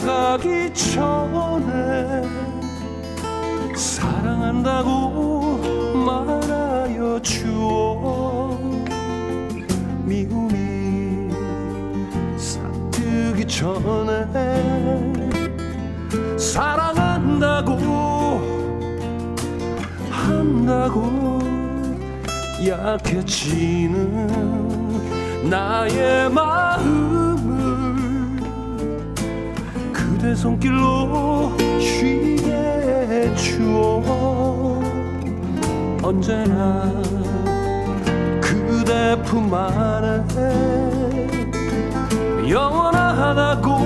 다가기 전에 사랑한다고 말하여 주오 미움이 싹트기 전에 사랑한다고 한다고 약해지는 나의 마음 그대 손길로 쉬게 해주오 언제나 그대 품 안에 영원하다고 하다고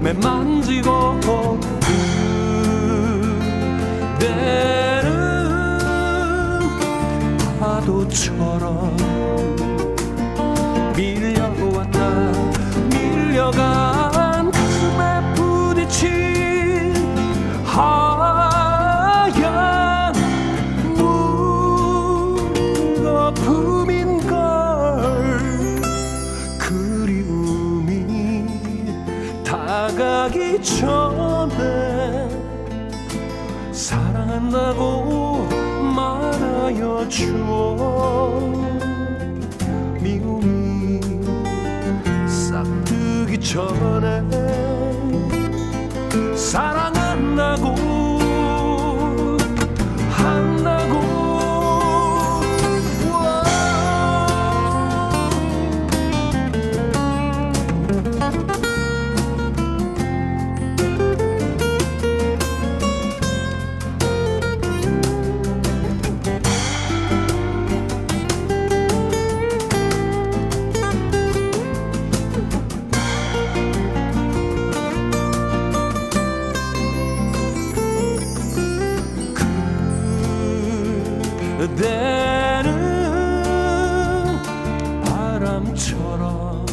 매만지고 그대는 파도처럼 사랑한다고 말하여 주오 미움이 싹 트기 전에 사랑 그대는 바람처럼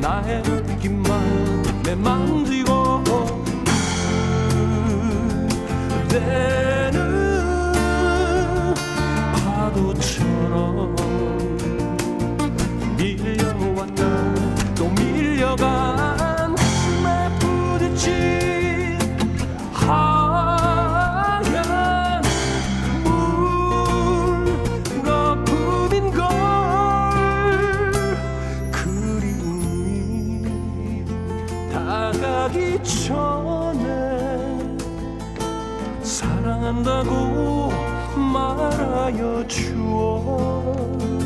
나의 느낌만 매만지고 그대는 파도처럼 사랑한다고 말하여 주오